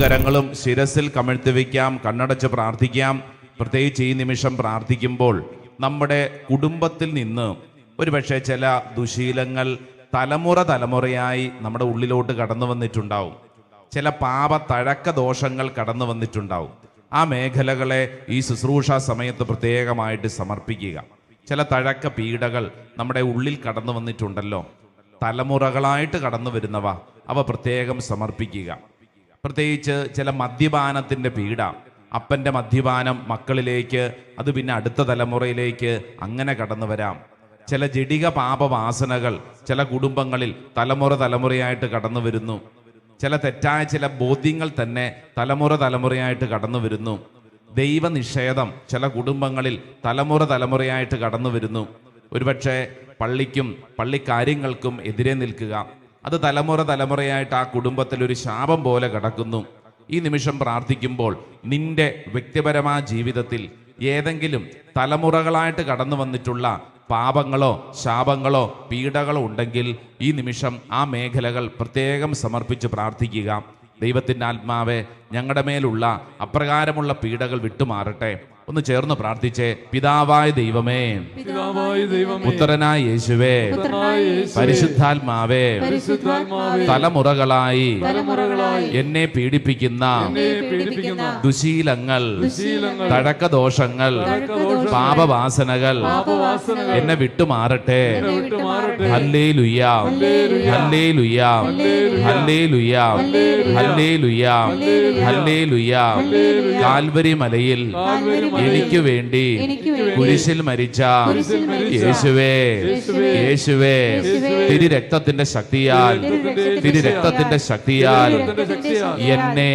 കരങ്ങളും ശിരസിൽ കമിഴ്ത്തി വയ്ക്കാം കണ്ണടച്ച് പ്രാർത്ഥിക്കാം. പ്രത്യേകിച്ച് ഈ നിമിഷം പ്രാർത്ഥിക്കുമ്പോൾ നമ്മുടെ കുടുംബത്തിൽ നിന്ന് ഒരുപക്ഷെ ചില ദുശീലങ്ങൾ തലമുറ തലമുറയായി നമ്മുടെ ഉള്ളിലോട്ട് കടന്നു വന്നിട്ടുണ്ടാവും. ചില പാപ തഴക്ക ദോഷങ്ങൾ കടന്നു വന്നിട്ടുണ്ടാവും. ആ മേഖലകളെ ഈ ശുശ്രൂഷ സമയത്ത് പ്രത്യേകമായിട്ട് സമർപ്പിക്കുക. ചില തഴക്ക പീഡകൾ നമ്മുടെ ഉള്ളിൽ കടന്നു വന്നിട്ടുണ്ടല്ലോ. തലമുറകളായിട്ട് കടന്നു വരുന്നവ അവ പ്രത്യേകം സമർപ്പിക്കുക. പ്രത്യേകിച്ച് ചില മദ്യപാനത്തിന്റെ പീഡ അപ്പന്റെ മദ്യപാനം മക്കളിലേക്ക് അത് പിന്നെ അടുത്ത തലമുറയിലേക്ക് അങ്ങനെ കടന്നു വരാം. ചില ജടിക പാപവാസനകൾ ചില കുടുംബങ്ങളിൽ തലമുറ തലമുറയായിട്ട് കടന്നു വരുന്നു. ചില തെറ്റായ ചില ബോധ്യങ്ങൾ തന്നെ തലമുറ തലമുറയായിട്ട് കടന്നു വരുന്നു. ദൈവനിഷേധം ചില കുടുംബങ്ങളിൽ തലമുറ തലമുറയായിട്ട് കടന്നു വരുന്നു. ഒരുപക്ഷെ പള്ളിക്കും പള്ളിക്കാര്യങ്ങൾക്കും എതിരെ നിൽക്കുക. അത് തലമുറ തലമുറയായിട്ട് ആ കുടുംബത്തിൽ ഒരു ശാപം പോലെ കിടക്കുന്നു. ഈ നിമിഷം പ്രാർത്ഥിക്കുമ്പോൾ നിന്റെ വ്യക്തിപരമായ ജീവിതത്തിൽ ഏതെങ്കിലും തലമുറകളായിട്ട് കടന്നു വന്നിട്ടുള്ള പാപങ്ങളോ ശാപങ്ങളോ പീഡകളോ ഉണ്ടെങ്കിൽ ഈ നിമിഷം ആ മേഖലകൾ പ്രത്യേകം സമർപ്പിച്ച് പ്രാർത്ഥിക്കുക. ദൈവത്തിന്റെ ആത്മാവെ ഞങ്ങളുടെ മേലുള്ള അപ്രകാരമുള്ള പീഡകൾ വിട്ടുമാറട്ടെ. ഒന്ന് ചേർന്ന് പ്രാർത്ഥിച്ചേ പിതാവായ ദൈവമേ പുത്രനായ യേശുവേ പരിശുദ്ധാത്മാവേ തലമുറകളായി എന്നെ പീഡിപ്പിക്കുന്ന ദുശീലങ്ങൾ തഴക്കദോഷങ്ങൾ പാപവാസനകൾ എന്നെ വിട്ടുമാറട്ടെ. ഹല്ലേ ലുയ്യ ഹല്ലേ ലുയ്യ ഹല്ലേ കാൽവരി മലയിൽ എനിക്ക് വേണ്ടി കുരിശിൽ മരിച്ച യേശുവേ യേശുവേ, തിരി രക്തത്തിന്റെ ശക്തിയാൽ തിരി രക്തത്തിന്റെ ശക്തിയാൽ എന്നെ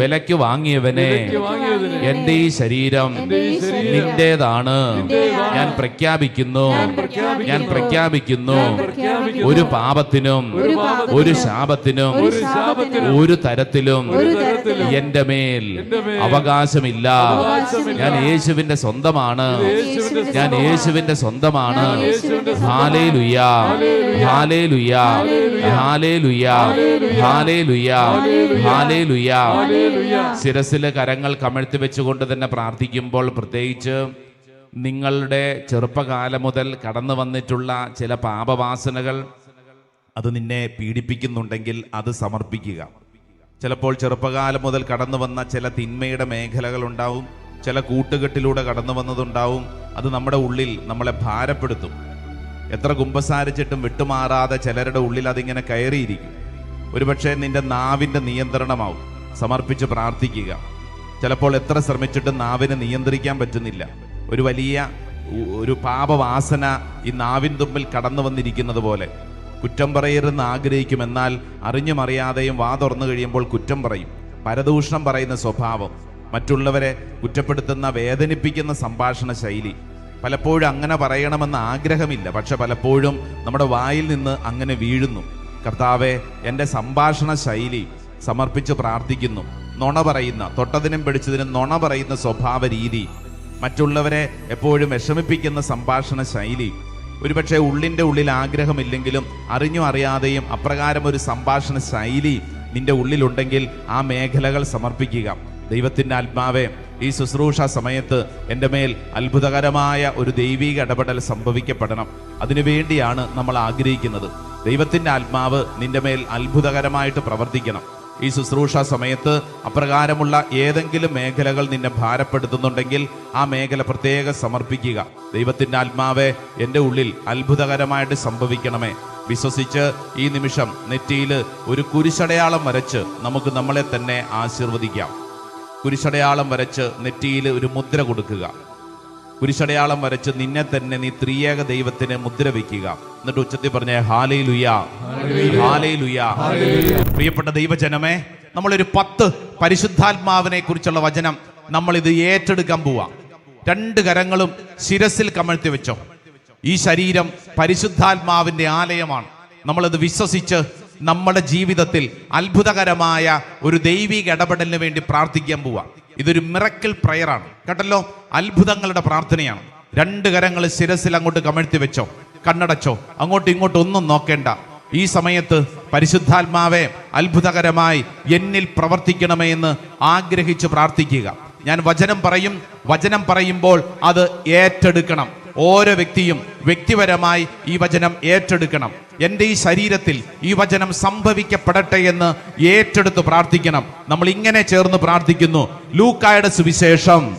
വിലയ്ക്ക് വാങ്ങിയവനെ എന്റെ ഈ ശരീരം നിന്റേതാണ്. ഞാൻ പ്രഖ്യാപിക്കുന്നു. ഞാൻ പ്രഖ്യാപിക്കുന്നു. ഒരു പാപത്തിനും ഒരു ശാപത്തിനും ഒരു തരത്തിലും എന്റെ മേൽ അവകാശമില്ല. ഞാൻ യേശുവിന്റെ സ്വന്തമാണ് ഞാൻ. യേശുവിന്റെ സ്വന്തമാണ് യേശുവിന്റെ സ്വന്തമാണ്. ഹാലേ ലുയാ ഹാലേ ലുയാ ഹാലേ ലുയാ ഹാലേ ലുയാ ഹാലേ ലുയാ ഹല്ലേലൂയ. ശിരസിലെ കരങ്ങൾ കമഴ്ത്തി വെച്ചുകൊണ്ട് തന്നെ പ്രാർത്ഥിക്കുമ്പോൾ പ്രത്യേകിച്ച് നിങ്ങളുടെ ചെറുപ്പകാലം മുതൽ കടന്നു വന്നിട്ടുള്ള ചില പാപവാസനകൾ അത് നിന്നെ പീഡിപ്പിക്കുന്നുണ്ടെങ്കിൽ അത് സമർപ്പിക്കുക ചിലപ്പോൾ ചെറുപ്പകാലം മുതൽ കടന്നു വന്ന ചില തിന്മയുടെ മേഖലകൾ ഉണ്ടാവും ചില കൂട്ടുകെട്ടിലൂടെ കടന്നു വന്നതുണ്ടാവും. അത് നമ്മുടെ ഉള്ളിൽ നമ്മളെ ഭാരപ്പെടുത്തും. എത്ര കുമ്പസാരിച്ചിട്ടും വിട്ടുമാറാതെ ചിലരുടെ ഉള്ളിൽ അതിങ്ങനെ കയറിയിരിക്കും. ഒരുപക്ഷെ നിന്റെ നാവിന്റെ നിയന്ത്രണമാവും. സമർപ്പിച്ച് പ്രാർത്ഥിക്കുക. ചിലപ്പോൾ എത്ര ശ്രമിച്ചിട്ടും നാവിനെ നിയന്ത്രിക്കാൻ പറ്റുന്നില്ല. ഒരു വലിയ ഒരു പാപവാസന ഈ നാവിൻ തുമ്പിൽ കടന്നു വന്നിരിക്കുന്നത് പോലെ. കുറ്റം പറയരുതെന്ന് ആഗ്രഹിക്കും. എന്നാൽ അറിഞ്ഞുമറിയാതെയും വാ തുറന്നു കഴിയുമ്പോൾ കുറ്റം പറയും. പരദൂഷണം പറയുന്ന സ്വഭാവം. മറ്റുള്ളവരെ കുറ്റപ്പെടുത്തുന്ന വേദനിപ്പിക്കുന്ന സംഭാഷണ ശൈലി. പലപ്പോഴും അങ്ങനെ പറയണമെന്ന് ആഗ്രഹമില്ല. പക്ഷെ പലപ്പോഴും നമ്മുടെ വായിൽ നിന്ന് അങ്ങനെ വീഴുന്നു. കർത്താവെ എന്റെ സംഭാഷണ ശൈലി സമർപ്പിച്ച് പ്രാർത്ഥിക്കുന്നു. നുണ പറയുന്ന തൊട്ടതിനും പിടിച്ചതിനും നുണ പറയുന്ന സ്വഭാവ രീതി. മറ്റുള്ളവരെ എപ്പോഴും വിഷമിപ്പിക്കുന്ന സംഭാഷണ ശൈലി. ഒരുപക്ഷെ ഉള്ളിന്റെ ഉള്ളിൽ ആഗ്രഹമില്ലെങ്കിലും അറിഞ്ഞു അറിയാതെയും അപ്രകാരം ഒരു സംഭാഷണ ശൈലി നിന്റെ ഉള്ളിലുണ്ടെങ്കിൽ ആ മേഖലകൾ സമർപ്പിക്കുക. ദൈവത്തിന്റെ ആത്മാവെ ഈ ശുശ്രൂഷ സമയത്ത് എന്റെ മേൽ അത്ഭുതകരമായ ഒരു ദൈവിക ഇടപെടൽ സംഭവിക്കപ്പെടണം. അതിനുവേണ്ടിയാണ് നമ്മൾ ആഗ്രഹിക്കുന്നത്. ദൈവത്തിന്റെ ആത്മാവ് നിന്റെ മേൽ അത്ഭുതകരമായിട്ട് പ്രവർത്തിക്കണം. ഈ ശുശ്രൂഷ സമയത്ത് അപ്രകാരമുള്ള ഏതെങ്കിലും മേഖലകൾ നിന്നെ ഭാരപ്പെടുത്തുന്നുണ്ടെങ്കിൽ ആ മേഖല പ്രത്യേകം സമർപ്പിക്കുക. ദൈവത്തിന്റെ ആത്മാവെ എന്റെ ഉള്ളിൽ അത്ഭുതകരമായിട്ട് സംഭവിക്കണമേ. വിശ്വസിച്ച് ഈ നിമിഷം നെറ്റിയിൽ ഒരു കുരിശടയാളം വരച്ച് നമുക്ക് നമ്മളെ തന്നെ ആശീർവദിക്കാം. കുരിശടയാളം വരച്ച് നെറ്റിയിൽ ഒരു മുദ്ര കൊടുക്കുക. കുരിശടയാളം വരച്ച് നിന്നെ തന്നെ നീ ത്രിയേക ദൈവത്തിന് മുദ്ര വയ്ക്കുക എന്നിട്ട് ഉച്ചത്തിൽ പറഞ്ഞേ ഹാലേ ലുയാ ഹാലേ ലുയാ പ്രിയപ്പെട്ട ദൈവജനമേ നമ്മളൊരു പത്ത് പരിശുദ്ധാത്മാവിനെ കുറിച്ചുള്ള വചനം നമ്മൾ ഇത് ഏറ്റെടുക്കാൻ പോവാ. രണ്ട് കരങ്ങളും ശിരസിൽ കമഴ്ത്തി വെച്ചോ. ഈ ശരീരം പരിശുദ്ധാത്മാവിന്റെ ആലയമാണ്. നമ്മളത് വിശ്വസിച്ച് നമ്മുടെ ജീവിതത്തിൽ അത്ഭുതകരമായ ഒരു ദൈവിക ഇടപെടലിന് വേണ്ടി പ്രാർത്ഥിക്കാൻ പോവാം. ഇതൊരു മിറക്കിൾ പ്രയറാണ് കേട്ടല്ലോ? അത്ഭുതങ്ങളുടെ പ്രാർത്ഥനയാണ്. രണ്ട് കരങ്ങൾ ശിരസിൽ അങ്ങോട്ട് കമഴ്ത്തി വെച്ചോ? കണ്ണടച്ചോ? അങ്ങോട്ടും ഇങ്ങോട്ടും ഒന്നും നോക്കേണ്ട. ഈ സമയത്ത് പരിശുദ്ധാത്മാവെ അത്ഭുതകരമായി എന്നിൽ പ്രവർത്തിക്കണമേ എന്ന് ആഗ്രഹിച്ച് പ്രാർത്ഥിക്കുക. ഞാൻ വചനം പറയും. വചനം പറയുമ്പോൾ അത് ഏറ്റെടുക്കണം. ഓരോ വ്യക്തിയും വ്യക്തിപരമായി ഈ വചനം ഏറ്റെടുക്കണം. എന്റെ ഈ ശരീരത്തിൽ ഈ വചനം സംഭവിക്കപ്പെടട്ടെ എന്ന് ഏറ്റെടുത്ത് പ്രാർത്ഥിക്കണം. നമ്മൾ ഇങ്ങനെ ചേർന്ന് പ്രാർത്ഥിക്കുന്നു. ലൂക്കായുടെ സുവിശേഷം.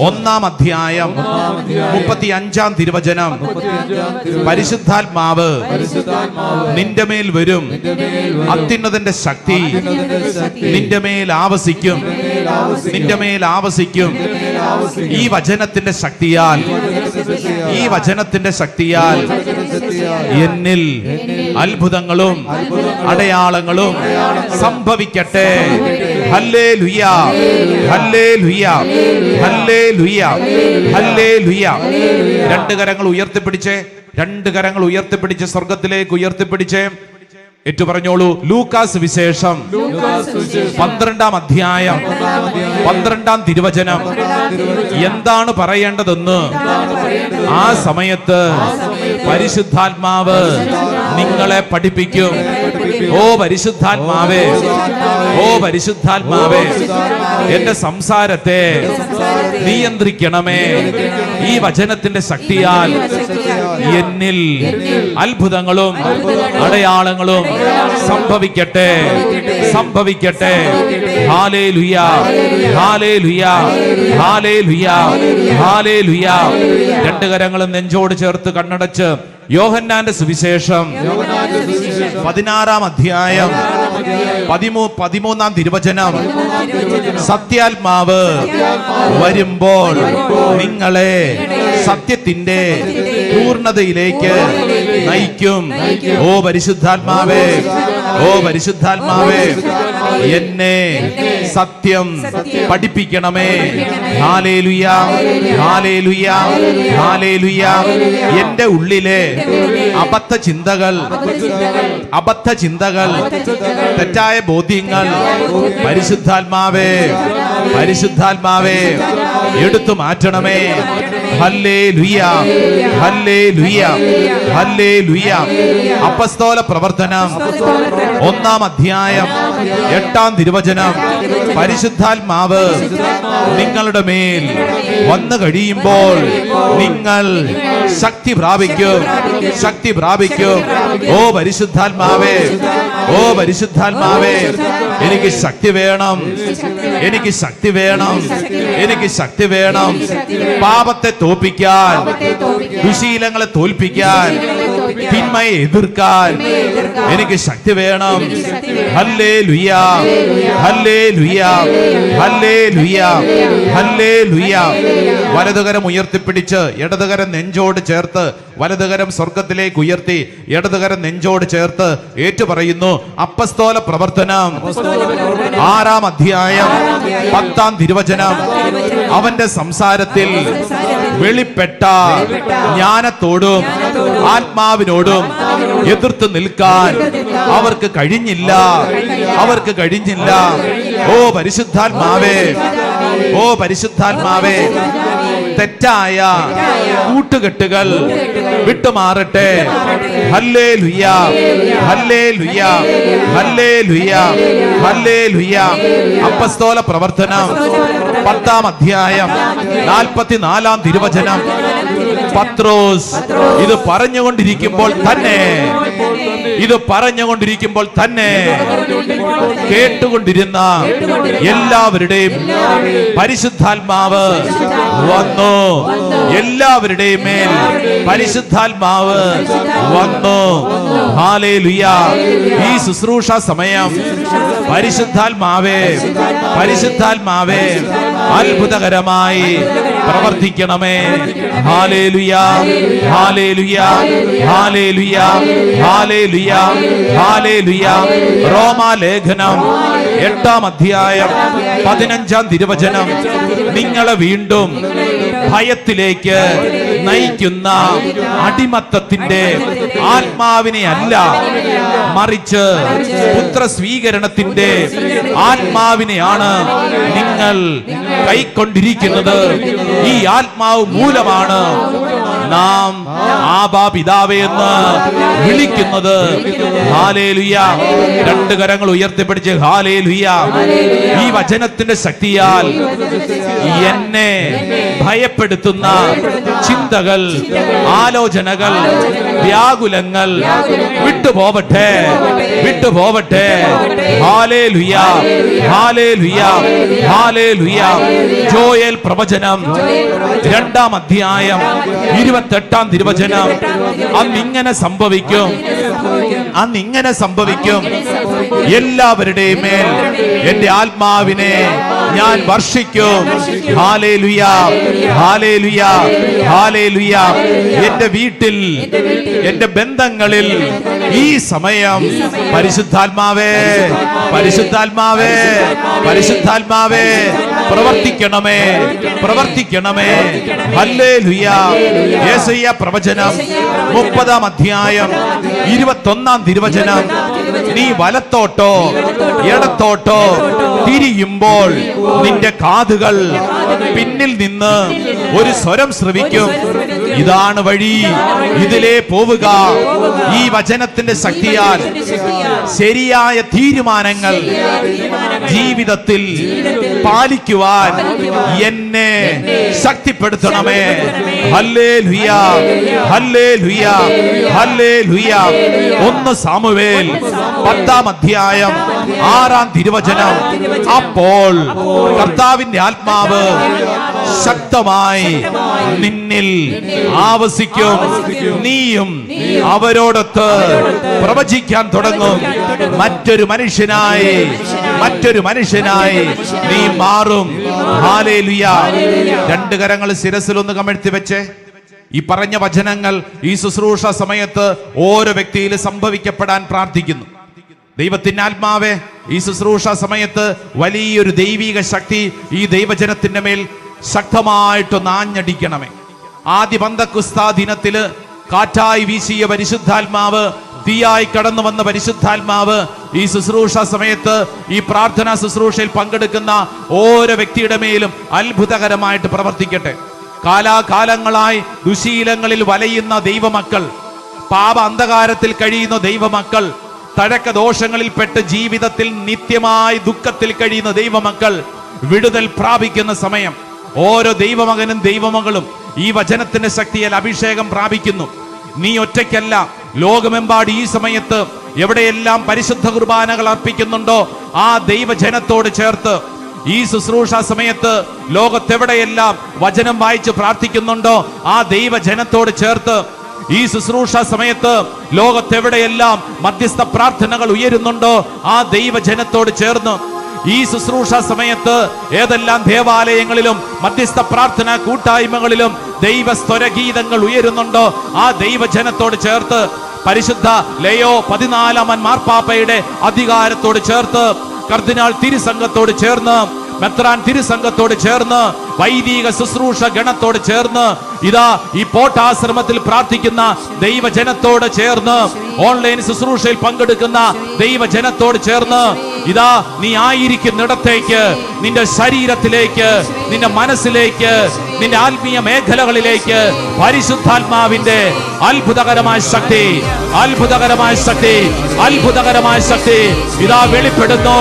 ഒന്നാം അധ്യായം. മുപ്പത്തി അഞ്ചാം തിരുവചനം. പരിശുദ്ധാത്മാവ് നിന്റെ മേൽ വരും. അത്യുന്നതന്റെ ശക്തി നിന്റെ മേൽ ആവസിക്കും. നിന്റെ മേൽ ആവസിക്കും. ഈ വചനത്തിന്റെ ശക്തിയാൽ ഈ വചനത്തിന്റെ ശക്തിയാൽ എന്നിൽ അത്ഭുതങ്ങളും അടയാളങ്ങളും സംഭവിക്കട്ടെ. ഹല്ലേ ലുയ ഹല്ലേ ലുയ ഹല്ലേ ലുയ ഹല്ലേ ലുയ രണ്ട് കരങ്ങൾ ഉയർത്തിപ്പിടിച്ച് രണ്ട് കരങ്ങൾ ഉയർത്തിപ്പിടിച്ച് സ്വർഗത്തിലേക്ക് ഉയർത്തിപ്പിടിച്ചേ ഏറ്റു പറഞ്ഞോളൂ ലൂക്കാസ് വിശേഷം. പന്ത്രണ്ടാം അധ്യായം. പന്ത്രണ്ടാം തിരുവചനം. എന്താണ് പറയേണ്ടതെന്ന് ആ സമയത്ത് പരിശുദ്ധാത്മാവ് നിങ്ങളെ പഠിപ്പിക്കും. ഓ പരിശുദ്ധാത്മാവേ ഓ പരിശുദ്ധാത്മാവേ എന്റെ സംസാരത്തെ നിയന്ത്രിക്കണമേ. ഈ വചനത്തിന്റെ ശക്തിയാൽ എന്നിൽ അത്ഭുതങ്ങളും അടയാളങ്ങളും സംഭവിക്കട്ടെ. സംഭവിക്കട്ടെ. ഹാലേ ലുയാ ഹാലേ ലുയാ ഹാലേ ലുയാ ഹാലേ ലുയാ രണ്ട് കരങ്ങളും നെഞ്ചോട് ചേർത്ത് കണ്ണടച്ച് യോഹന്നാന്റെ സുവിശേഷം. പതിനാറാം അധ്യായം. പതിമൂ പതിമൂന്നാം തിരുവചനം. സത്യാത്മാവ് വരുമ്പോൾ നിങ്ങളെ സത്യത്തിന്റെ പൂർണതയിലേക്ക് നയിക്കും. ഓ പരിശുദ്ധാത്മാവേ ഓ പരിശുദ്ധാത്മാവേ എന്നെ സത്യം പഠിപ്പിക്കണമേ. ഹാലേലുയ ഹാലേലുയ ഹാലേലുയ എന്റെ ഉള്ളിലെ അബദ്ധ ചിന്തകൾ അബദ്ധ ചിന്തകൾ തെറ്റായ ബോധ്യങ്ങൾ പരിശുദ്ധാത്മാവേ പരിശുദ്ധാത്മാവേ. എടുത്തു മാറ്റണമേ. ഹല്ലേ ലുയ ഹല്ലേ ലുയ ഹല്ലേ ലുയ അപ്പസ്തോല പ്രവർത്തനം. ഒന്നാം അധ്യായം. എട്ടാം തിരുവചനം. പരിശുദ്ധാത്മാവ് നിങ്ങളുടെ മേൽ വന്നു കഴിയുമ്പോൾ നിങ്ങൾ ശക്തി പ്രാപിക്കും. ശക്തി പ്രാപിക്കും. ഓ പരിശുദ്ധാത്മാവേ. ഓ പരിശുദ്ധാത്മാവേ. എനിക്ക് ശക്തി വേണം. എനിക്ക് ശക്തി വേണം. എനിക്ക് ശക്തി വേണം. പാപത്തെ തോൽപ്പിക്കാൻ. ദുശീലങ്ങളെ തോൽപ്പിക്കാൻ. തിന്മയെ എതിർക്കാൻ. എനിക്ക് ശക്തി വേണം. ഹല്ലേ ലുയ ഹല്ലേ ലുയ ഹല്ലേ ലുയ ഹല്ലേ ലുയ വലതുകരം ഉയർത്തിപ്പിടിച്ച് ഇടതുകരം നെഞ്ചോട് ചേർത്ത് വലതുകരം സ്വർഗത്തിലേക്ക് ഉയർത്തി ഇടതുകരം നെഞ്ചോട് ചേർത്ത് ഏറ്റുപറയുന്നു അപ്പസ്തോല പ്രവർത്തനം. ആറാം അധ്യായം പത്താം തിരുവചനം. അവന്റെ സംസാരത്തിൽ വെളിപ്പെട്ട ജ്ഞാനത്തോടും ആത്മാവിനോടും എതിർത്ത് നിൽക്കാൻ അവർക്ക് കഴിഞ്ഞില്ല. അവർക്ക് കഴിഞ്ഞില്ല. ഓ പരിശുദ്ധാത്മാവേ. ഓ പരിശുദ്ധാത്മാവേ. തെറ്റായ കൂട്ടുകെട്ടുകൾ വിട്ടുമാറട്ടെ. ഹല്ലേ ലുയ ഹല്ലേ ലുയ ഹല്ലേ ലുയ ഹല്ലേ ലുയ അപ്പസ്തോല പ്രവർത്തനം. പത്താം അധ്യായം. നാൽപ്പത്തിനാലാം തിരുവചനം. പത്രോസ്. ഇത് പറഞ്ഞുകൊണ്ടിരിക്കുമ്പോൾ തന്നെ ഇത് പറഞ്ഞുകൊണ്ടിരിക്കുമ്പോൾ തന്നെ കേട്ടുകൊണ്ടിരുന്ന എല്ലാവരുടെയും പരിശുദ്ധാത്മാവ് വന്നു. എല്ലാവരുടെയും മേൽ പരിശുദ്ധാത്മാവ് വന്നു. ഈ ശുശ്രൂഷ സമയം പരിശുദ്ധാത്മാവേ പരിശുദ്ധാത്മാവേ. അത്ഭുതകരമായി പ്രവർത്തിക്കണമേ ഹാലേലുയ ഹാലേലുയ ഹാലേലുയ ഹാലേലുയ ഹാലേലുയ റോമാലേഖനം എട്ടാം അധ്യായം പതിനഞ്ചാം തിരുവചനം നിങ്ങളെ വീണ്ടും ഭയത്തിലേക്ക് നയിക്കുന്ന അടിമത്തത്തിന്റെ ആത്മാവിനെ അല്ല മറിച്ച് പുത്ര സ്വീകരണത്തിന്റെ ആത്മാവിനെയാണ് നിങ്ങൾ കൈക്കൊണ്ടിരിക്കുന്നത്. ഈ ആത്മാവ് മൂലമാണ് നാം ആബാ പിതാവേ എന്ന് വിളിക്കുന്നത്. ഹാലേലുയ രണ്ട് കരങ്ങൾ ഉയർത്തിപ്പിടിച്ച് ഹാലേലുയ ഈ വചനത്തിന്റെ ശക്തിയാൽ എന്നെ ഭയപ്പെടുത്തുന്ന ചിന്തകൾ ആലോചനകൾ വ്യാകുലങ്ങൾ വിട്ടുപോവട്ടെ വിട്ടുപോവട്ടെ ഹാലേലുയ ഹാലേ ലുയാ ജോയൽ പ്രവചനം രണ്ടാം അധ്യായം ഇരുപത്തെട്ടാം തിരുവചനം. അന്ന് ഇങ്ങനെ സംഭവിക്കും. അന്ന് ഇങ്ങനെ സംഭവിക്കും. എല്ലാവരുടെയും മേൽ എന്റെ ആത്മാവിനെ ഞാൻ വർഷിക്കും. എന്റെ വീട്ടിൽ എന്റെ ബന്ധങ്ങളിൽ ഈ സമയം പരിശുദ്ധാത്മാവേ പരിശുദ്ധാത്മാവേ പരിശുദ്ധാത്മാവേ പ്രവർത്തിക്കണമേ പ്രവർത്തിക്കണമേ ഹല്ലേ ലുയാ പ്രവചനം മുപ്പതാം അധ്യായം. ഇരുപത്തൊന്നാം തിരുവചനം. നീ വലത്തോട്ടോ ഇടത്തോട്ടോ തിരിയുമ്പോൾ നിന്റെ കാതുകൾ പിന്നിൽ നിന്ന് ഒരു സ്വരം ശ്രവിക്കും. ഇതാണ് വഴി. ഇതിലേ പോവുക. ഈ വചനത്തിന്റെ ശക്തിയാൽ ശരിയായ തീരുമാനങ്ങൾ ജീവിതത്തിൽ പാലിക്കുവാൻ എന്നെ ശക്തിപ്പെടുത്തണമേ. ഹല്ലേ ലുയ ഹല്ലേ ലുയ ഹല്ലേ ലുയ ഒന്ന് സാമുവേൽ പത്താം അധ്യായം ആറാം തിരുവചനം. അപ്പോൾ കർത്താവിന്റെ ആത്മാവ് ശക്തമായി നിന്നിൽ ആവസിക്കും. നീയും അവരോടൊത്ത് പ്രവചിക്കാൻ തുടങ്ങും. മറ്റൊരു മനുഷ്യനായി മറ്റൊരു മനുഷ്യനായി. നീ മാറും. ഹാലേലുയ. രണ്ട് കരങ്ങൾ ശിരസിൽ ഒന്ന് കമഴ്ത്തി വെച്ചേ. ഈ പറഞ്ഞ വചനങ്ങൾ ഈ ശുശ്രൂഷ സമയത്ത് ഓരോ വ്യക്തിയിൽ സംഭവിക്കപ്പെടാൻ പ്രാർത്ഥിക്കുന്നു. ദൈവത്തിന്റെ ആത്മാവെ ഈ ശുശ്രൂഷ സമയത്ത് വലിയൊരു ദൈവിക ശക്തി ഈ ദൈവജനത്തിന്റെ മേൽ ശക്തമായിട്ട് നാഞ്ഞടിക്കണമേ. ആദ്യ പന്തക്കുസ്താ ദിനത്തിൽ കാറ്റായി വീശിയ പരിശുദ്ധാത്മാവ് തീയായി കടന്നു വന്ന പരിശുദ്ധാത്മാവ് ഈ ശുശ്രൂഷ സമയത്ത് ഈ പ്രാർത്ഥനാ ശുശ്രൂഷയിൽ പങ്കെടുക്കുന്ന ഓരോ വ്യക്തിയുടെ മേലും അത്ഭുതകരമായിട്ട് പ്രവർത്തിക്കട്ടെ. കാലാകാലങ്ങളായി ദുശീലങ്ങളിൽ വലയുന്ന ദൈവമക്കൾ പാപ അന്ധകാരത്തിൽ കഴിയുന്ന ദൈവമക്കൾ തഴക്ക ദോഷങ്ങളിൽപ്പെട്ട് ജീവിതത്തിൽ നിത്യമായി ദുഃഖത്തിൽ കഴിയുന്ന ദൈവമക്കൾ വിടുതൽ പ്രാപിക്കുന്ന സമയം. ഓരോ ദൈവമകനും ദൈവമകളും ഈ വചനത്തിന്റെ ശക്തിയിൽ അഭിഷേകം പ്രാപിക്കുന്നു. നീ ഒറ്റയ്ക്കല്ല ലോകമെമ്പാട് ഈ സമയത്ത് എവിടെയെല്ലാം പരിശുദ്ധ കുർബാനകൾ അർപ്പിക്കുന്നുണ്ടോ ആ ദൈവജനത്തോട് ചേർത്ത് ഈ ശുശ്രൂഷ സമയത്ത് ലോകത്തെവിടെയെല്ലാം വചനം വായിച്ച് പ്രാർത്ഥിക്കുന്നുണ്ടോ ആ ദൈവജനത്തോട് ചേർത്ത് ഈ ശുശ്രൂഷ സമയത്ത് ലോകത്തെവിടെയെല്ലാം മധ്യസ്ഥ പ്രാർത്ഥനകൾ ഉയരുന്നുണ്ടോ ആ ദൈവജനത്തോട് ചേർന്ന് ഈ ശുശ്രൂഷ സമയത്ത് ഏതെല്ലാം ദേവാലയങ്ങളിലും മധ്യസ്ഥ പ്രാർത്ഥന കൂട്ടായ്മകളിലും ദൈവസ്വരഗീതങ്ങൾ ഉയരുന്നുണ്ടോ ആ ദൈവജനത്തോട് ചേർത്ത് പരിശുദ്ധ ലയോ പതിനാലാമൻ മാർപ്പാപ്പയുടെ അധികാരത്തോട് ചേർത്ത് കർദിനാൾ തിരുസംഘത്തോട് ചേർന്ന് മെത്രാൻ തിരുസംഘത്തോട് ചേർന്ന് വൈദിക ശുശ്രൂഷ ഗണത്തോട് ചേർന്ന് ഇതാ ഈ പോട്ടാശ്രമത്തിൽ പ്രാർത്ഥിക്കുന്ന ദൈവജനത്തോട് ചേർന്ന് ഓൺലൈൻ ശുശ്രൂഷയിൽ പങ്കെടുക്കുന്ന ദൈവജനത്തോട് ചേർന്ന് ഇതാ നീ ആയിരിക്കുന്നിടത്തേക്ക് നിന്റെ ശരീരത്തിലേക്ക് നിന്റെ മനസ്സിലേക്ക് നിന്റെ ആത്മീയ മേഖലകളിലേക്ക് പരിശുദ്ധാത്മാവിന്റെ അത്ഭുതകരമായ ശക്തി അത്ഭുതകരമായ ശക്തി അത്ഭുതകരമായ ശക്തി ഇതാ വെളിപ്പെടുന്നു.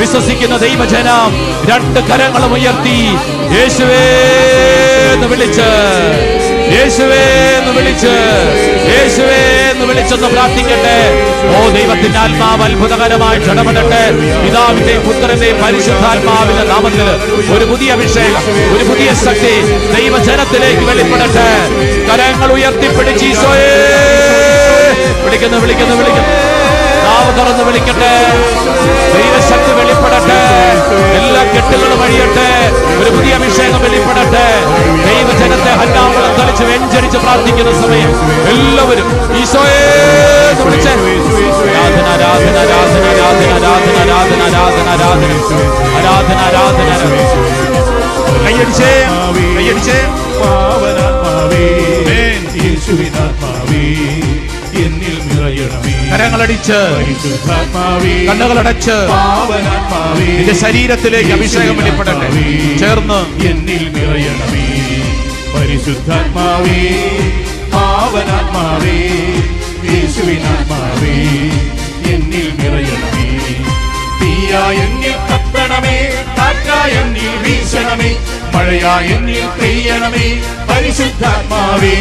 വിശ്വസിക്കുന്ന ദൈവജനം രണ്ട് കരങ്ങളും ഉയർത്തി. യേശുവേ എന്ന് വിളിച്ച്. യേശുവേ എന്ന് വിളിച്ച്. യേശുവേ എന്ന് വിളിച്ചൊന്ന് പ്രാർത്ഥിക്കട്ടെ. ഓ ദൈവത്തിന്റെ ആത്മാവ് അത്ഭുതകരമായി ഇടപെടട്ടെ. പിതാവിന്റെയും പുത്രന്റെയും പരിശുദ്ധാത്മാവിന്റെ നാമത്തിൽ ഒരു പുതിയ അഭിഷേകം ഒരു പുതിയ ശക്തി ദൈവജനത്തിലേക്ക് വെളിപ്പെടട്ടെ. കരങ്ങൾ ഉയർത്തിപ്പിടിച്ച് ഈശോയേ. വിളിക്കുന്നു വിളിക്കുന്നു വിളിക്കുന്നു. നാവ് തുറന്ന് വിളിക്കട്ടെ. വെളിപ്പെടട്ടെ. എല്ലാ കെട്ടുകളും അഴിയട്ടെ. ഒരു പുതിയ അഭിഷേകം വെളിപ്പെടട്ടെ. ദൈവജനത്തെ ഹന്നാമളം തളിച്ച് വെഞ്ചരിച്ച് പ്രാർത്ഥിക്കുന്ന സമയം എല്ലാവരും ഈശോയെ വിളിച്ച് ആരാധന ആരാധന ആരാധന ആരാധന ആരാധന ആരാധന ആരാധന ആരാധന ആരാധന ആരാധന. കയ്യടിച്ചേ കയ്യടിച്ചേ പാവനാത്മാവേ യേശുവിനാത്മാവേ എന്നിൽ നിറയണമേ. പരിശുദ്ധാത്മാവേ കണ്ണുകളടച്ച് എന്റെ നിന്റെ ശരീരത്തിലേക്ക് അഭിഷേകം വെളിപ്പെടട്ടെ. ചേർന്ന് എന്നിൽ നിറയണമേ. പരിശുദ്ധാത്മാവേ പാവനാത്മാവേ യേശുവിനാത്മാവേ എന്നിൽ നിറയണമേ. തീയാ എന്നിൽ കത്തണമേ കാറ്റാ എന്നിൽ വീശണമേ. മഴയാ എന്നിൽ പെയ്യണമേ പരിശുദ്ധാത്മാവേ.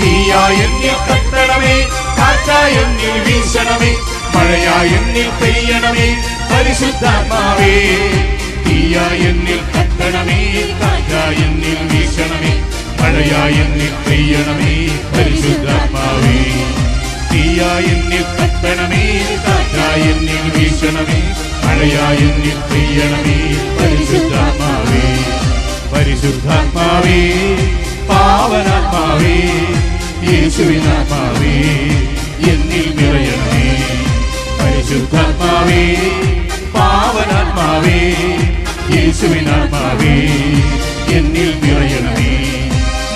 തീയാ എന്നിൽ കത്തണമേ കാറ്റാ എന്നിൽ വീശണമേ മഴയാ എന്നിൽ പെയ്യണമേ പരിശുദ്ധാത്മാവേ. തീയ എന്നിൽ കത്തണമേ കാറ്റ എന്നിൽ വീശണമേ മഴയാ എന്നിൽ പെയ്യണമേ പരിശുദ്ധാത്മാവേ. തീയ എന്നിൽ കത്തണമേ കാറ്റ എന്നിൽ വീശണമേ മഴയാ എന്നിൽ പെയ്യണമേ പരിശുദ്ധാത്മാവേ. പരിശുദ്ധാത്മാവേ പാവനാത്മാവേ യേശുവിനാത്മാവേ. പരിശുദ്ധാത്മാവേ പാവനാത്മാവേ എന്നിൽ നിറയണമേ.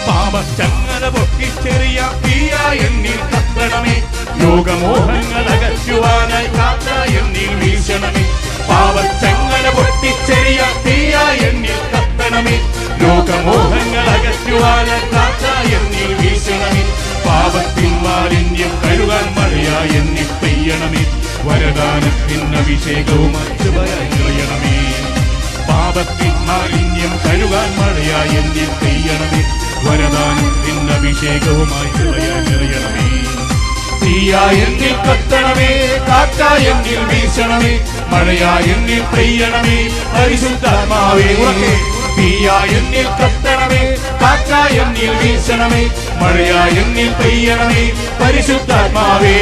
പാപച്ചങ്ങല എന്നിൽ കത്തണമേ. കാത്ത എന്നിൽ വീശണമേ. പാപച്ചങ്ങല പൊട്ടിച്ചെറിയ എന്നിൽ കത്തണമേ. കാത്ത എന്നിൽ വീശണമേ. പാപത്തിൻ മാലിന്യം മഴയായി എന്നി പെയ്യണമേ വരദാനത്തിൻ അഭിഷേകവും അച്ചുവരയണമേ പാപത്തിൻ മാലിന്യം കഴുകാൻ മഴയായി എന്നി പെയ്യണമേ വരദാനത്തിൻ അഭിഷേകവുമായി ചുവരയണമേ തീയായെന്നിൽ കത്തണമേ കാറ്റായെന്നിൽ വീശണമേ. മഴയായെങ്കിൽ പെയ്യണമേ പരിശുദ്ധമാവേ ഉറങ്ങേ തീയാ എന്നിൽ കത്തണമേ കാറ്റാ എന്നിൽ വീശണമേ മഴയാ എന്നിൽ പെയ്യണമേ പരിശുദ്ധാത്മാവേ.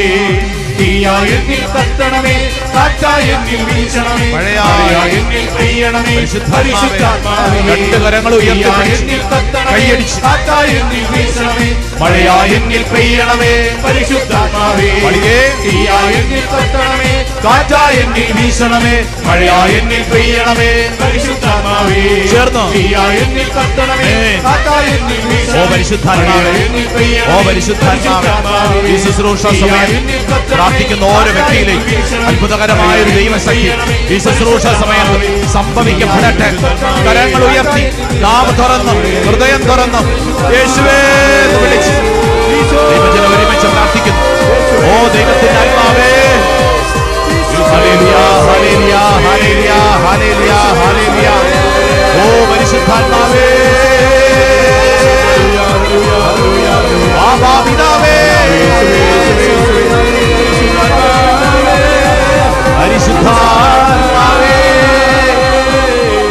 തീയാ എന്നിൽ കത്തണമേ കാറ്റാ എന്നിൽ വീശണമേ മഴയാ മഴയാ എന്നിൽ പെയ്യണമേ പരിശുദ്ധാത്മാവേ. രണ്ട് കരങ്ങൾ ഉയർത്തി എന്നിൽ കത്തണമേ കൈയടിച്ച് കാറ്റാ എന്നിൽ വീശണമേ മഴയാ എന്നിൽ പെയ്യണമേ പരിശുദ്ധാത്മാവേ. മടിയേ. തീയാ എന്നിൽ കത്തണമേ കാറ്റാ എന്നിൽ വീശണമേ മഴയാ എന്നിൽ പെയ്യണമേ പരിശുദ്ധാത്മാവേ ചേർന്നോ? തീയാ എന്നിൽ കത്തണമേ ഏ. കാറ്റാ എന്നിൽ വീശണമേ ഓ പരിശുദ്ധാത്മാവേ. ഓ പരിശുദ്ധാത്മാവേ. ഈ ശുശ്രൂഷ സമയം പ്രാർത്ഥിക്കുന്ന ഓരോ വ്യക്തിയിലേക്ക് അത്ഭുതകരമായ ഒരു ദൈവശക്തി ഈ ശുശ്രൂഷ സമയത്ത് സംഭവിക്കപ്പെടട്ടെ. കരങ്ങൾ ഉയർത്തി നാം തുറന്നു ഹൃദയം തുറന്നു. യേശുവേ വിളിച്ച്. ദൈവജനം ഒരുമിച്ച് പ്രാർത്ഥിക്കുന്നു. ഓ ദൈവത്തിന്റെ ആത്മാവേ. ഓ പരിശുദ്ധാത്മാവേ. പരിശുദ്ധാത്മാവേ.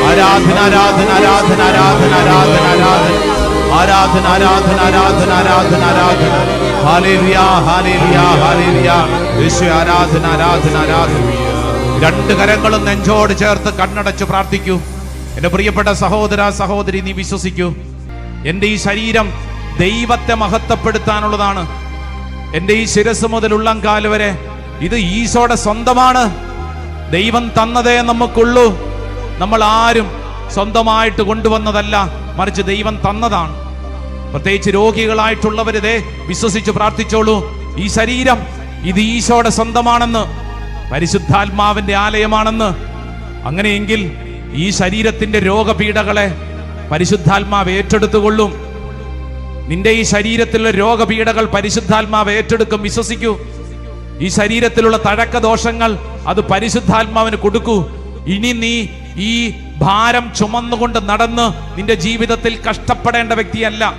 ആരാധന ആരാധന ആരാധന ആരാധന ആരാധന ആരാധന. ആരാധന ആരാധന ആരാധന ആരാധന ആരാധന. ഹാലേലുയ ഹാലേലുയ ഹാലേലുയ യേശു ആരാധന ആരാധന ആരാധന. രണ്ട് കരങ്ങളും നെഞ്ചോട് ചേർത്ത് കണ്ണടച്ച് പ്രാർത്ഥിക്കൂ. എന്റെ പ്രിയപ്പെട്ട സഹോദര സഹോദരി നീ വിശ്വസിക്കൂ. എന്റെ ഈ ശരീരം ദൈവത്തെ മഹത്വപ്പെടുത്താനുള്ളതാണ്. എന്റെ ഈ ശിരസ് മുതൽ ഉള്ളംകാൽ വരെ ഇത് ഈശോടെ സ്വന്തമാണ്. ദൈവം തന്നതേ നമുക്കുള്ളൂ. നമ്മൾ ആരും സ്വന്തമായിട്ട് കൊണ്ടുവന്നതല്ല മറിച്ച് ദൈവം തന്നതാണ്. പ്രത്യേകിച്ച് രോഗികളായിട്ടുള്ളവരിതേ വിശ്വസിച്ച് പ്രാർത്ഥിച്ചോളൂ. ഈ ശരീരം ഇത് ഈശോയുടെ സ്വന്തമാണെന്ന് പരിശുദ്ധാത്മാവിന്റെ ആലയമാണെന്ന്. അങ്ങനെയെങ്കിൽ ഈ ശരീരത്തിന്റെ രോഗപീഠകളെ പരിശുദ്ധാത്മാവ് ഏറ്റെടുത്തുകൊള്ളും. നിന്റെ ഈ ശരീരത്തിലെ രോഗപീഠകൾ പരിശുദ്ധാത്മാവ് ഏറ്റെടുക്കും. വിശ്വസിക്കൂ ഈ ശരീരത്തിലുള്ള തഴക്ക ദോഷങ്ങൾ അത് പരിശുദ്ധാത്മാവിന് കൊടുക്കൂ. ഇനി നീ ഈ ഭാരം ചുമന്നുകൊണ്ട് നടന്ന് നിന്റെ ജീവിതത്തിൽ കഷ്ടപ്പെടേണ്ട വ്യക്തിയല്ല.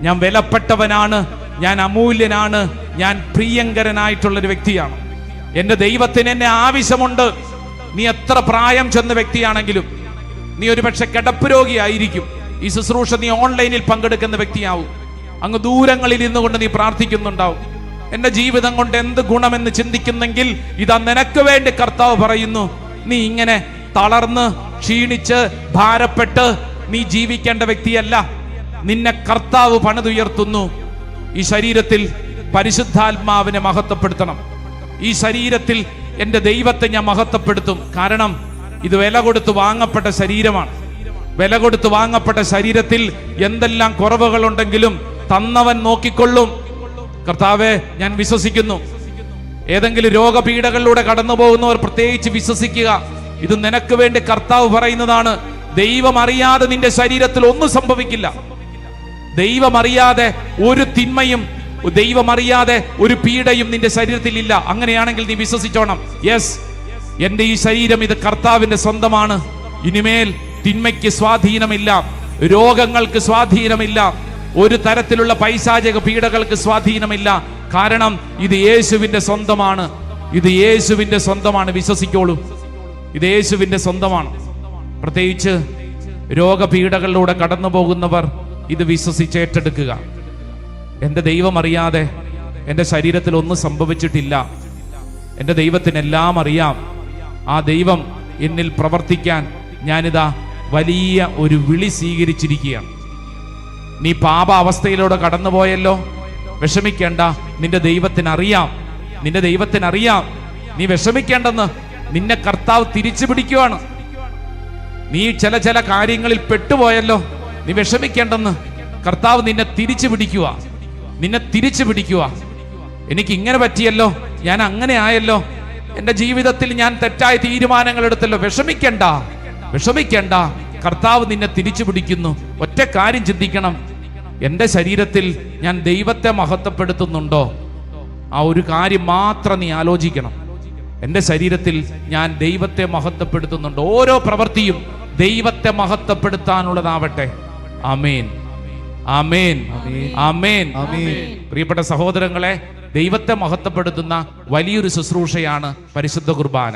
ഞാൻ വിലപ്പെട്ടവനാണ്. ഞാൻ അമൂല്യനാണ്. ഞാൻ പ്രിയങ്കരനായിട്ടുള്ള ഒരു വ്യക്തിയാണ്. എന്റെ ദൈവത്തിന് എന്നെ ആവശ്യമുണ്ട്. നീ എത്ര പ്രായം ചെന്ന വ്യക്തിയാണെങ്കിലും നീ ഒരുപക്ഷെ കിടപ്പ് രോഗിയായിരിക്കും. ഈ ശുശ്രൂഷ നീ ഓൺലൈനിൽ പങ്കെടുക്കുന്ന വ്യക്തിയാവും. അങ്ങ് ദൂരങ്ങളിൽ ഇരുന്നുകൊണ്ട് നീ പ്രാർത്ഥിക്കുന്നുണ്ടാവും. എന്റെ ജീവിതം കൊണ്ട് എന്ത് ഗുണമെന്ന് ചിന്തിക്കുന്നെങ്കിൽ ഇതാ നിനക്ക് വേണ്ടി കർത്താവ് പറയുന്നു നീ ഇങ്ങനെ തളർന്ന് ക്ഷീണിച്ച് ഭാരപ്പെട്ട് നീ ജീവിക്കേണ്ട വ്യക്തിയല്ല. നിന്നെ കർത്താവ് പണിതുയർത്തുന്നു. ഈ ശരീരത്തിൽ പരിശുദ്ധാത്മാവിനെ മഹത്വപ്പെടുത്തണം. ഈ ശരീരത്തിൽ എന്റെ ദൈവത്തെ ഞാൻ മഹത്വപ്പെടുത്തും. കാരണം ഇത് വില കൊടുത്ത് വാങ്ങപ്പെട്ട ശരീരമാണ്. വില കൊടുത്ത് വാങ്ങപ്പെട്ട ശരീരത്തിൽ എന്തെല്ലാം കുറവുകളുണ്ടെങ്കിലും തന്നവൻ നോക്കിക്കൊള്ളും. കർത്താവെ ഞാൻ വിശ്വസിക്കുന്നു. ഏതെങ്കിലും രോഗപീഠകളിലൂടെ കടന്നു പോകുന്നവർ പ്രത്യേകിച്ച് വിശ്വസിക്കുക. ഇത് നിനക്ക് വേണ്ടി കർത്താവ് പറയുന്നതാണ്. ദൈവം അറിയാതെ നിന്റെ ശരീരത്തിൽ ഒന്നും സംഭവിക്കില്ല. ദൈവം അറിയാതെ ഒരു തിന്മയും ദൈവമറിയാതെ ഒരു പീഡയും നിന്റെ ശരീരത്തിൽ ഇല്ല. അങ്ങനെയാണെങ്കിൽ നീ വിശ്വസിച്ചോണം. യെസ് എന്റെ ഈ ശരീരം ഇത് കർത്താവിന്റെ സ്വന്തമാണ്. ഇനിമേൽ തിന്മയ്ക്ക് സ്വാധീനമില്ല രോഗങ്ങൾക്ക് സ്വാധീനമില്ല ഒരു തരത്തിലുള്ള പൈശാചിക പീഡകൾക്ക് സ്വാധീനമില്ല. കാരണം ഇത് യേശുവിന്റെ സ്വന്തമാണ്. ഇത് യേശുവിന്റെ സ്വന്തമാണ്. വിശ്വസിക്കോളൂ. ഇത് യേശുവിന്റെ സ്വന്തമാണ്. പ്രത്യേകിച്ച് രോഗപീഠകളിലൂടെ കടന്നു പോകുന്നവർ ഇത് വിശ്വസിച്ച് ഏറ്റെടുക്കുക. എന്റെ ദൈവം അറിയാതെ എന്റെ ശരീരത്തിൽ ഒന്നും സംഭവിച്ചിട്ടില്ല. എന്റെ ദൈവത്തിനെല്ലാം അറിയാം. ആ ദൈവം എന്നിൽ പ്രവർത്തിക്കാൻ ഞാനിതാ വലിയ ഒരു വിളി സ്വീകരിച്ചിരിക്കുകയാണ്. നീ പാപ അവസ്ഥയിലൂടെ കടന്നുപോയല്ലോ. വിഷമിക്കേണ്ട നിന്റെ ദൈവത്തിനറിയാം. നിന്റെ ദൈവത്തിനറിയാം. നീ വിഷമിക്കേണ്ടെന്ന് നിന്നെ കർത്താവ് തിരിച്ചു പിടിക്കുവാണ് നീ ചില ചില കാര്യങ്ങളിൽ പെട്ടുപോയല്ലോ. നീ വിഷമിക്കേണ്ടെന്ന് കർത്താവ് നിന്നെ തിരിച്ചു പിടിക്കുക നിന്നെ തിരിച്ചു പിടിക്കുക എനിക്ക് ഇങ്ങനെ പറ്റിയല്ലോ? ഞാൻ അങ്ങനെ ആയല്ലോ? എന്റെ ജീവിതത്തിൽ ഞാൻ തെറ്റായ തീരുമാനങ്ങൾ എടുത്തല്ലോ. വിഷമിക്കണ്ട. വിഷമിക്കണ്ട. കർത്താവ് നിന്നെ തിരിച്ചു പിടിക്കുന്നു. ഒറ്റ കാര്യം ചിന്തിക്കണം. എന്റെ ശരീരത്തിൽ ഞാൻ ദൈവത്തെ മഹത്വപ്പെടുത്തുന്നുണ്ടോ? ആ ഒരു കാര്യം മാത്രം നീ ആലോചിക്കണം. എന്റെ ശരീരത്തിൽ ഞാൻ ദൈവത്തെ മഹത്വപ്പെടുത്തുന്നുണ്ട്. ഓരോ പ്രവൃത്തിയും ദൈവത്തെ മഹത്വപ്പെടുത്താനുള്ളതാവട്ടെ. അമേൻ അമേൻ അമേൻ പ്രിയപ്പെട്ട സഹോദരങ്ങളെ ദൈവത്തെ മഹത്വപ്പെടുത്തുന്ന വലിയൊരു ശുശ്രൂഷയാണ് പരിശുദ്ധ കുർബാന.